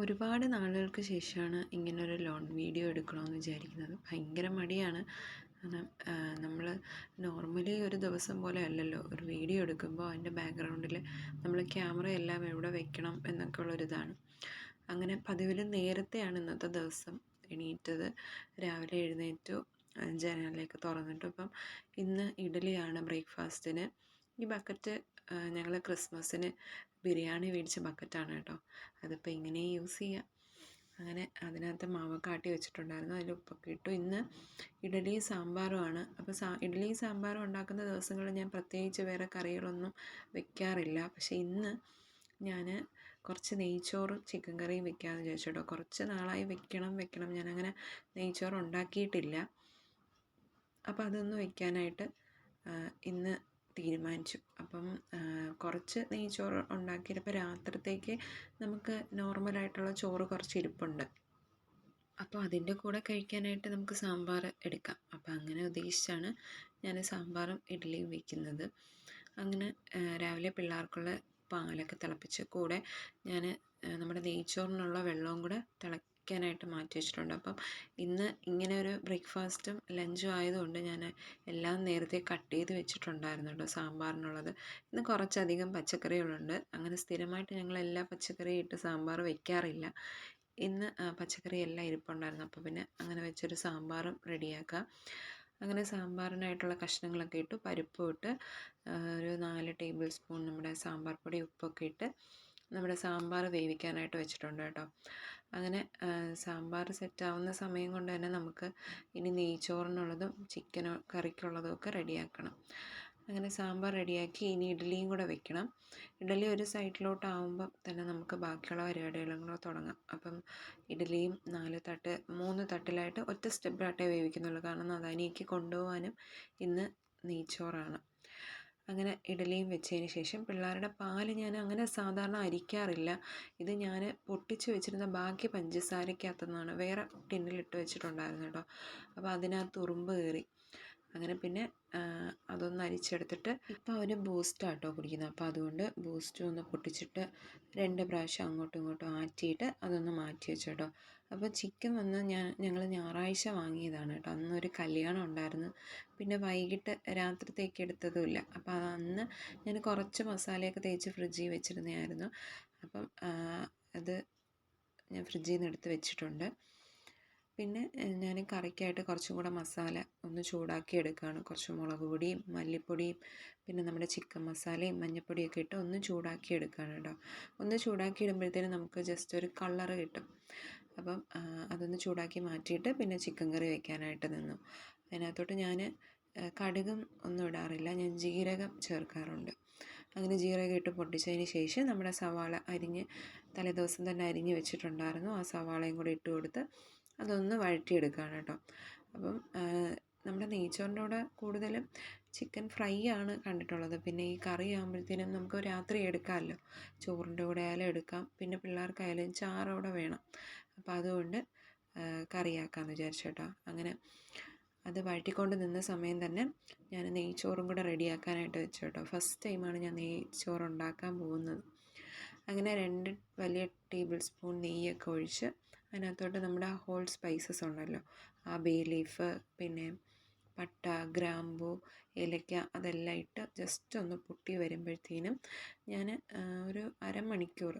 ഒരുപാട് നാളുകൾക്ക് ശേഷമാണ് ഇങ്ങനൊരു ലോൺ വീഡിയോ എടുക്കണമെന്ന് വിചാരിക്കുന്നത്. ഭയങ്കര മടിയാണ്. കാരണം നമ്മൾ നോർമലി ഒരു ദിവസം പോലെ അല്ലല്ലോ. ഒരു വീഡിയോ എടുക്കുമ്പോൾ അതിന്റെ ബാക്ക്ഗ്രൗണ്ടിൽ നമ്മൾ ക്യാമറ എല്ലാം എവിടെ വെക്കണം എന്നൊക്കെ ഉള്ളൊരിതാണ് അങ്ങനെ പതിവിൽ നേരത്തെയാണ് ഇന്നത്തെ ദിവസം എണീറ്റത്. രാവിലെ എഴുന്നേറ്റു ജനലിലേക്ക് തുറന്നിട്ടു. അപ്പം ഇന്ന് ഇഡലിയാണ് ബ്രേക്ക്ഫാസ്റ്റിന്. ഈ ബക്കറ്റ് ഞങ്ങൾ ക്രിസ്മസിന് ബിരിയാണി മേടിച്ച ബക്കറ്റാണ് കേട്ടോ. അതിപ്പോൾ ഇങ്ങനെ യൂസ് ചെയ്യാം. അങ്ങനെ അതിനകത്ത് മാവൊക്കെ കാട്ടി വെച്ചിട്ടുണ്ടായിരുന്നു. അതിൽ ഉപ്പൊക്കെ ഇട്ടു. ഇന്ന് ഇഡലി സാമ്പാറുമാണ്. അപ്പോൾ സാ ഇഡലി സാമ്പാറും ഉണ്ടാക്കുന്ന ദിവസങ്ങളിൽ ഞാൻ പ്രത്യേകിച്ച് വേറെ കറികളൊന്നും വെക്കാറില്ല. പക്ഷേ ഇന്ന് ഞാൻ കുറച്ച് നെയ്ച്ചോറും ചിക്കൻ കറിയും വെക്കാമെന്ന് വിചാരിച്ചു കേട്ടോ. കുറച്ച് നാളായി വെക്കണം വെക്കണം. ഞാനങ്ങനെ നെയ്ച്ചോറ് ഉണ്ടാക്കിയിട്ടില്ല. അപ്പോൾ അതൊന്ന് വെക്കാനായിട്ട് ഇന്ന് തീരുമാനിച്ചു. അപ്പം കുറച്ച് നെയ്ച്ചോറ് ഉണ്ടാക്കിയപ്പോൾ രാത്രിത്തേക്ക് നമുക്ക് നോർമലായിട്ടുള്ള ചോറ് കുറച്ച് ഇരിപ്പുണ്ട്. അപ്പോൾ അതിന്റെ കൂടെ കഴിക്കാനായിട്ട് നമുക്ക് സാമ്പാർ എടുക്കാം. അപ്പോൾ അങ്ങനെ ഉദ്ദേശിച്ചാണ് ഞാൻ സാമ്പാറും ഇഡ്ഡലിയും വയ്ക്കുന്നത് അങ്ങനെ രാവിലെ പിള്ളേർക്കുള്ള പാലൊക്കെ തിളപ്പിച്ച് കൂടെ ഞാൻ നമ്മുടെ നെയ്ച്ചോറിനുള്ള വെള്ളവും കൂടെ തിള വെക്കാനായിട്ട് മാറ്റി വെച്ചിട്ടുണ്ട്. അപ്പം ഇന്ന് ഇങ്ങനെ ഒരു ബ്രേക്ക്ഫാസ്റ്റും ലഞ്ചും ആയതുകൊണ്ട് ഞാൻ എല്ലാം നേരത്തെ കട്ട് ചെയ്ത് വെച്ചിട്ടുണ്ടായിരുന്നു കേട്ടോ സാമ്പാറിനുള്ളത്. ഇന്ന് കുറച്ചധികം പച്ചക്കറികളുണ്ട്. അങ്ങനെ സ്ഥിരമായിട്ട് ഞങ്ങൾ എല്ലാ പച്ചക്കറിയും ഇട്ട് സാമ്പാർ വെക്കാറില്ല. ഇന്ന് പച്ചക്കറി എല്ലാം ഇരിപ്പുണ്ടായിരുന്നു. അപ്പോൾ പിന്നെ അങ്ങനെ വെച്ചൊരു സാമ്പാറും റെഡിയാക്കാം. അങ്ങനെ സാമ്പാറിനായിട്ടുള്ള കഷ്ണങ്ങളൊക്കെ ഇട്ട് പരിപ്പും ഇട്ട് ഒരു നാല് ടേബിൾ സ്പൂൺ നമ്മുടെ സാമ്പാർ പൊടി ഉപ്പൊക്കെ ഇട്ട് നമ്മുടെ സാമ്പാർ വേവിക്കാനായിട്ട് വെച്ചിട്ടുണ്ട് കേട്ടോ. അങ്ങനെ സാമ്പാർ സെറ്റാവുന്ന സമയം കൊണ്ട് തന്നെ നമുക്ക് ഇനി നെയ്ച്ചോറിനുള്ളതും ചിക്കനോ കറിക്കുള്ളതും ഒക്കെ റെഡിയാക്കണം. അങ്ങനെ സാമ്പാർ റെഡിയാക്കി ഇനി ഇഡ്ഡലിയും കൂടെ വെക്കണം. ഇഡ്ഡലി ഒരു സൈഡിലോട്ടാവുമ്പം തന്നെ നമുക്ക് ബാക്കിയുള്ള പരിപാടികളും കൂടെ തുടങ്ങാം. അപ്പം ഇഡ്ഡലിയും നാല് തട്ട് മൂന്ന് തട്ടിലായിട്ട് ഒറ്റ സ്റ്റെപ്പിലാട്ടേ വേവിക്കുന്നുള്ളൂ. കാരണം അതാനിക്ക് കൊണ്ടുപോകാനും ഇന്ന് നെയ്ച്ചോറാണ്. അങ്ങനെ ഇഡലിയും വെച്ചതിന് ശേഷം പിള്ളേരുടെ പാൽ ഞാൻ അങ്ങനെ സാധാരണ അരിക്കാറില്ല. ഇത് ഞാൻ പൊട്ടിച്ച് വെച്ചിരുന്ന ബാക്കി പഞ്ചസാരക്കകത്തുനിന്നാണ് വേറെ ടിന്നിലിട്ട് വെച്ചിട്ടുണ്ടായിരുന്നു കേട്ടോ. അപ്പോൾ അതിനകത്ത് ഉറുമ്പ് കയറി. അങ്ങനെ പിന്നെ അതൊന്ന് അരിച്ചെടുത്തിട്ട് ഇപ്പോൾ ബൂസ്റ്റ് ആട്ടോ കുടിക്കുന്നത്. അപ്പോൾ അതുകൊണ്ട് ബൂസ്റ്റ് ഒന്ന് പൊട്ടിച്ചിട്ട് രണ്ട് പ്രാവശ്യം അങ്ങോട്ടും ഇങ്ങോട്ടും ആറ്റിയിട്ട് അതൊന്ന് മാറ്റി വെച്ചു കേട്ടോ അപ്പോൾ ചിക്കൻ വന്ന് ഞാൻ ഞങ്ങൾ ഞായറാഴ്ച വാങ്ങിയതാണ് കേട്ടോ. അന്നൊരു കല്യാണം ഉണ്ടായിരുന്നു. പിന്നെ വൈകിട്ട് രാത്രിത്തേക്ക് എടുത്തതുമില്ല അപ്പോൾ അന്ന് ഞാൻ കുറച്ച് മസാലയൊക്കെ തേച്ച് ഫ്രിഡ്ജിൽ വെച്ചിരുന്നതായിരുന്നു. അപ്പം അത് ഞാൻ ഫ്രിഡ്ജിൽ നിന്ന് എടുത്ത് വെച്ചിട്ടുണ്ട്. പിന്നെ ഞാൻ കറിക്കായിട്ട് കുറച്ചും കൂടെ മസാല ഒന്ന് ചൂടാക്കി എടുക്കുകയാണ് കുറച്ച് മുളക് പൊടിയും മല്ലിപ്പൊടിയും പിന്നെ നമ്മുടെ ചിക്കൻ മസാലയും മഞ്ഞൾപ്പൊടിയൊക്കെ ഇട്ട് ഒന്ന് ചൂടാക്കി എടുക്കുകയാണ് കേട്ടോ. ഒന്ന് ചൂടാക്കി ഇടുമ്പോഴത്തേനും നമുക്ക് ജസ്റ്റ് ഒരു കളറ് കിട്ടും. അപ്പം അതൊന്ന് ചൂടാക്കി മാറ്റിയിട്ട് പിന്നെ ചിക്കൻ കറി വയ്ക്കാനായിട്ട് നിന്നു. അതിനകത്തോട്ട് ഞാൻ കടുകും ഒന്നും ഇടാറില്ല. ഞാൻ ജീരകം ചേർക്കാറുണ്ട്. അങ്ങനെ ജീരകം ഇട്ട് പൊട്ടിച്ചതിന് ശേഷം നമ്മുടെ സവാള അരിഞ്ഞ് തലേദിവസം തന്നെ അരിഞ്ഞ് വെച്ചിട്ടുണ്ടായിരുന്നു. ആ സവാളയും കൂടി ഇട്ട് കൊടുത്ത് അതൊന്ന് വഴറ്റിയെടുക്കുകയാണ് കേട്ടോ. അപ്പം നമ്മുടെ നെയ്ച്ചോറിന്റെ കൂടെ കൂടുതലും ചിക്കൻ ഫ്രൈ ആണ് കണ്ടിട്ടുള്ളത്. പിന്നെ ഈ കറി ആകുമ്പോഴത്തേനും നമുക്ക് രാത്രി എടുക്കാമല്ലോ. ചോറിന്റെ കൂടെ ആയാലും എടുക്കാം. പിന്നെ പിള്ളേർക്കായാലും ചാറോടെ വേണം. അപ്പോൾ അതുകൊണ്ട് കറിയാക്കാമെന്ന് വിചാരിച്ചു കേട്ടോ. അങ്ങനെ അത് വഴറ്റിക്കൊണ്ട് നിന്ന സമയം തന്നെ ഞാൻ നെയ്ച്ചോറും കൂടെ റെഡിയാക്കാനായിട്ട് വെച്ചു കേട്ടോ. ഫസ്റ്റ് ടൈമാണ് ഞാൻ നെയ്ച്ചോറ് ഉണ്ടാക്കാൻ പോകുന്നത്. അങ്ങനെ രണ്ട് വലിയ ടേബിൾ സ്പൂൺ നെയ്യൊക്കെ ഒഴിച്ച് അതിനകത്തോട്ട് നമ്മുടെ ആ ഹോൾ സ്പൈസസ് ഉണ്ടല്ലോ. ആ ബേ ലീഫ് പിന്നെ പട്ട ഗ്രാമ്പു ഏലക്ക അതെല്ലാം ഇട്ട് ജസ്റ്റ് ഒന്ന് പൊട്ടി വരുമ്പോഴത്തേനും ഞാൻ ഒരു അരമണിക്കൂർ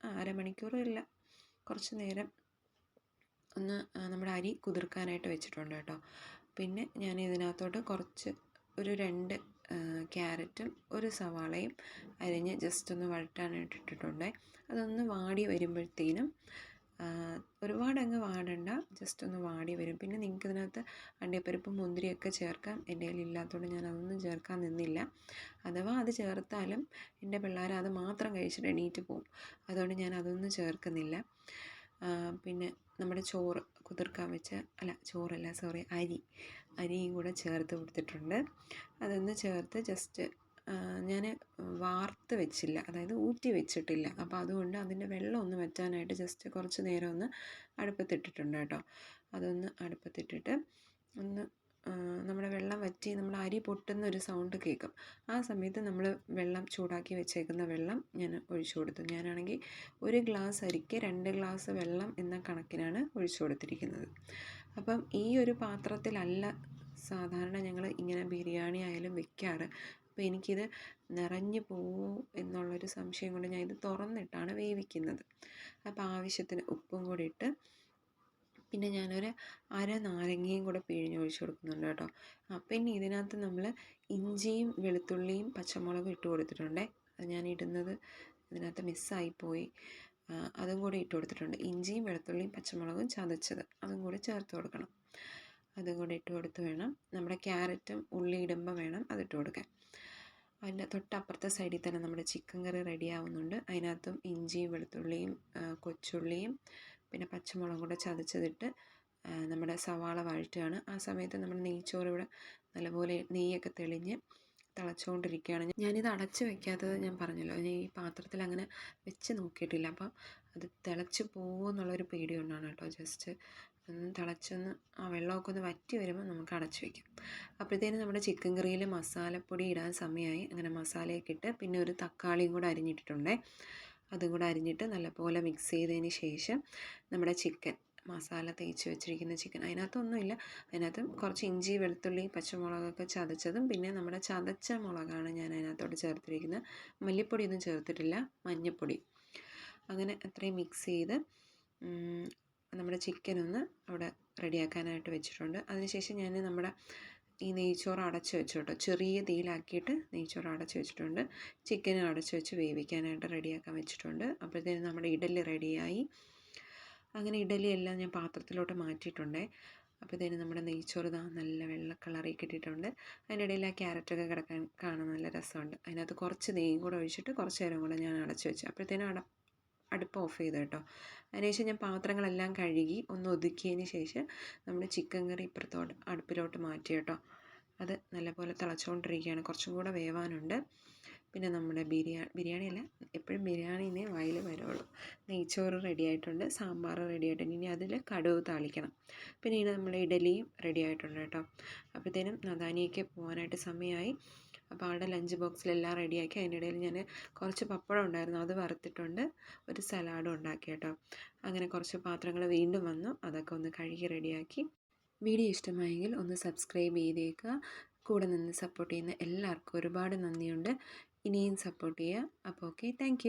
അരമണിക്കൂർ ഇല്ല കുറച്ച് നേരം ഒന്ന് നമ്മുടെ അരി കുതിർക്കാനായിട്ട് വെച്ചിട്ടുണ്ട് കേട്ടോ. പിന്നെ ഞാൻ ഇതിനകത്തോട്ട് കുറച്ച് ഒരു രണ്ട് ക്യാരറ്റും ഒരു സവാളയും അരിഞ്ഞ് ജസ്റ്റ് ഒന്ന് വഴറ്റാനായിട്ട് ഇട്ടിട്ടുണ്ട്. അതൊന്ന് വാടി വരുമ്പോഴത്തേനും ഒരുപാട് അങ്ങ് വാടണ്ട. ജസ്റ്റ് ഒന്ന് വാടി വരും. പിന്നെ നിങ്ങൾക്ക് ഇതിനകത്ത് അണ്ടിപ്പരിപ്പും മുന്തിരിയൊക്കെ ചേർക്കാം. എന്റെ കയ്യിൽ ഇല്ലാത്തതുകൊണ്ട് ഞാൻ അതൊന്നും ചേർക്കാൻ നിന്നില്ല. അഥവാ അത് ചേർത്താലും എന്റെ പിള്ളേർ അത് മാത്രം കഴിച്ചിട്ട് എണീറ്റ് പോകും അതുകൊണ്ട് ഞാൻ അതൊന്നും ചേർക്കുന്നില്ല. പിന്നെ നമ്മുടെ ചോറ് കുതിർക്കാൻ വെച്ച അല്ല ചോറല്ല സോറി അരി. അരിയും കൂടെ ചേർത്ത് കൊടുത്തിട്ടുണ്ട്. അതൊന്ന് ചേർത്ത് ജസ്റ്റ് ഞാൻ വാർത്ത് വെച്ചില്ല. അതായത് ഊറ്റി വെച്ചിട്ടില്ല. അപ്പോൾ അതുകൊണ്ട് അതിന്റെ വെള്ളം ഒന്ന് വറ്റാനായിട്ട് ജസ്റ്റ് കുറച്ച് നേരം ഒന്ന് അടുപ്പത്തിട്ടിട്ടുണ്ട് കേട്ടോ. അതൊന്ന് അടുപ്പത്തിട്ടിട്ട് ഒന്ന് നമ്മുടെ വെള്ളം വറ്റി നമ്മൾ അരി പൊട്ടുന്ന ഒരു സൗണ്ട് കേൾക്കും. ആ സമയത്ത് നമ്മൾ വെള്ളം ചൂടാക്കി വെച്ചേക്കുന്ന വെള്ളം ഞാൻ ഒഴിച്ചു കൊടുത്തു. ഞാനാണെങ്കിൽ ഒരു ഗ്ലാസ് അരിക്ക് രണ്ട് ഗ്ലാസ് വെള്ളം എന്ന കണക്കിനാണ് ഒഴിച്ചു കൊടുത്തിരിക്കുന്നത്. അപ്പം ഈ ഒരു പാത്രത്തിലല്ല സാധാരണ ഞങ്ങൾ ഇങ്ങനെ ബിരിയാണി ആയാലും വെക്കാറ്. അപ്പോൾ എനിക്കിത് നിറഞ്ഞു പോവും എന്നുള്ളൊരു സംശയം കൊണ്ട് ഞാൻ ഇത് തുറന്നിട്ടാണ് വേവിക്കുന്നത്. അപ്പോൾ ആവശ്യത്തിന് ഉപ്പും കൂടി ഇട്ട് പിന്നെ ഞാനൊരു അര നാരങ്ങയും കൂടെ പിഴിഞ്ഞൊഴിച്ച് കൊടുക്കുന്നുണ്ട് കേട്ടോ. അപ്പം ഇനി ഇതിനകത്ത് നമ്മൾ ഇഞ്ചിയും വെളുത്തുള്ളിയും പച്ചമുളകും ഇട്ട് കൊടുത്തിട്ടുണ്ടേ. അത് ഞാൻ ഇടുന്നത് ഇതിനകത്ത് മിസ്സായിപ്പോയി അതും കൂടി ഇട്ട് കൊടുത്തിട്ടുണ്ട്. ഇഞ്ചിയും വെളുത്തുള്ളിയും പച്ചമുളകും ചതച്ചത്. അതും കൂടി ചേർത്ത് കൊടുക്കണം. അതും കൂടി ഇട്ട് കൊടുത്ത് വേണം. നമ്മുടെ ക്യാരറ്റും ഉള്ളി ഇടുമ്പോൾ വേണം അതിട്ട് കൊടുക്കാൻ. അതിന്റെ തൊട്ടപ്പുറത്തെ സൈഡിൽ തന്നെ നമ്മുടെ ചിക്കൻ കറി റെഡി ആവുന്നുണ്ട്. അതിനകത്തും ഇഞ്ചിയും വെളുത്തുള്ളിയും കൊച്ചുള്ളിയും പിന്നെ പച്ചമുളകും കൂടെ ചതച്ചതിട്ട് നമ്മുടെ സവാള വഴറ്റുകയാണ്. ആ സമയത്ത് നമ്മുടെ നെയ്ച്ചോറ് ഇവിടെ നല്ലപോലെ നെയ്യൊക്കെ തെളിഞ്ഞ് തിളച്ചുകൊണ്ടിരിക്കുകയാണ്. ഞാനിത് അടച്ച് വെക്കാത്തത് ഞാൻ പറഞ്ഞല്ലോ. ഞാൻ ഈ പാത്രത്തിൽ അങ്ങനെ വെച്ച് നോക്കിയിട്ടില്ല. അപ്പം അത് തിളച്ച് പോകുമെന്നുള്ളൊരു പേടി കൊണ്ടാണ് കേട്ടോ. ജസ്റ്റ് ഒന്ന് തിളച്ചൊന്ന് ആ വെള്ളമൊക്കെ ഒന്ന് വറ്റി വരുമ്പോൾ നമുക്ക് അടച്ചു വയ്ക്കാം അപ്പോഴത്തേനും നമ്മുടെ ചിക്കൻ കറിയിൽ മസാലപ്പൊടി ഇടാൻ സമയമായി. അങ്ങനെ മസാലയൊക്കെ ഇട്ട് പിന്നെ ഒരു തക്കാളിയും കൂടെ അരിഞ്ഞിട്ടിട്ടുണ്ടേ. അതും കൂടെ അരിഞ്ഞിട്ട് നല്ലപോലെ മിക്സ് ചെയ്തതിന് ശേഷം നമ്മുടെ ചിക്കൻ മസാല തേച്ച് വെച്ചിരിക്കുന്ന ചിക്കൻ അതിനകത്തൊന്നുമില്ല. അതിനകത്ത് കുറച്ച് ഇഞ്ചി വെളുത്തുള്ളി പച്ചമുളകൊക്കെ ചതച്ചതും പിന്നെ നമ്മുടെ ചതച്ച മുളകാണ് ഞാൻ അതിനകത്തോട്ട് ചേർത്തിരിക്കുന്നത്. മല്ലിപ്പൊടിയൊന്നും ചേർത്തിട്ടില്ല. മഞ്ഞൾപ്പൊടി അങ്ങനെ അത്രയും മിക്സ് ചെയ്ത് നമ്മുടെ ചിക്കൻ ഒന്ന് അവിടെ റെഡിയാക്കാനായിട്ട് വെച്ചിട്ടുണ്ട്. അതിനുശേഷം ഞാൻ നമ്മുടെ ഈ നെയ്ച്ചോറ് അടച്ച് വെച്ചു കേട്ടോ ചെറിയ തീയിലാക്കിയിട്ട് നെയ്ച്ചോറ് അടച്ച് വെച്ചിട്ടുണ്ട്. ചിക്കനും അടച്ച് വെച്ച് വേവിക്കാനായിട്ട് റെഡിയാക്കാൻ വെച്ചിട്ടുണ്ട്. അപ്പോഴത്തേനും നമ്മുടെ ഇഡലി റെഡിയായി. അങ്ങനെ ഇഡലി എല്ലാം ഞാൻ പാത്രത്തിലോട്ട് മാറ്റിയിട്ടുണ്ടേ. അപ്പോഴത്തേനും നമ്മുടെ നെയ്ച്ചോറ് ഇതാ നല്ല വെള്ള കളറി കിട്ടിയിട്ടുണ്ട്. അതിന്റെ ഇടയിൽ ആ ക്യാരറ്റൊക്കെ കിടക്കാൻ കാണാൻ നല്ല രസമുണ്ട്. അതിനകത്ത് കുറച്ച് നെയ്യും കൂടെ ഒഴിച്ചിട്ട് കുറച്ച് നേരം കൂടെ ഞാൻ അടച്ച് വെച്ചു. അപ്പോഴത്തേനും അട അടുപ്പ് ഓഫ് ചെയ്ത് കേട്ടോ. അതിനുശേഷം ഞാൻ പാത്രങ്ങളെല്ലാം കഴുകി ഒന്ന് ഒതുക്കിയതിന് ശേഷം നമ്മൾ ചിക്കൻ കറി ഇപ്പുറത്തോട്ട് അടുപ്പിലോട്ട് മാറ്റി കേട്ടോ. അത് നല്ലപോലെ തിളച്ചുകൊണ്ടിരിക്കുകയാണ്. കുറച്ചും കൂടെ വേവാനുണ്ട്. പിന്നെ നമ്മുടെ ബിരിയാണി ബിരിയാണിയല്ല എപ്പോഴും ബിരിയാണിനെ വായിൽ വരുള്ളൂ. നെയ്ച്ചോറ് റെഡി ആയിട്ടുണ്ട് സാമ്പാർ റെഡി ആയിട്ടുണ്ട്. ഇനി അതിൽ കടുവ് താളിക്കണം. പിന്നെ ഇനി നമ്മുടെ ഇഡലിയും റെഡി ആയിട്ടുണ്ട് കേട്ടോ. അപ്പോഴത്തേനും നദാനിയൊക്കെ പോകാനായിട്ട് സമയമായി. അപ്പോൾ അവിടെ ലഞ്ച് ബോക്സിലെല്ലാം റെഡിയാക്കി അതിന്റെ ഇടയിൽ ഞാൻ കുറച്ച് പപ്പടം ഉണ്ടായിരുന്നു അത് വറുത്തിട്ടുണ്ട് ഒരു സലാഡും ഉണ്ടാക്കി കേട്ടോ. അങ്ങനെ കുറച്ച് പാത്രങ്ങൾ വീണ്ടും വന്നു അതൊക്കെ ഒന്ന് കഴുകി റെഡിയാക്കി വീഡിയോ ഇഷ്ടമായെങ്കിൽ ഒന്ന് സബ്സ്ക്രൈബ് ചെയ്തേക്കുക. കൂടെ നിന്ന് സപ്പോർട്ട് ചെയ്യുന്ന എല്ലാവർക്കും ഒരുപാട് നന്ദിയുണ്ട്. ഇനിയും സപ്പോർട്ട് ചെയ്യുക അപ്പോൾ ഓക്കെ താങ്ക്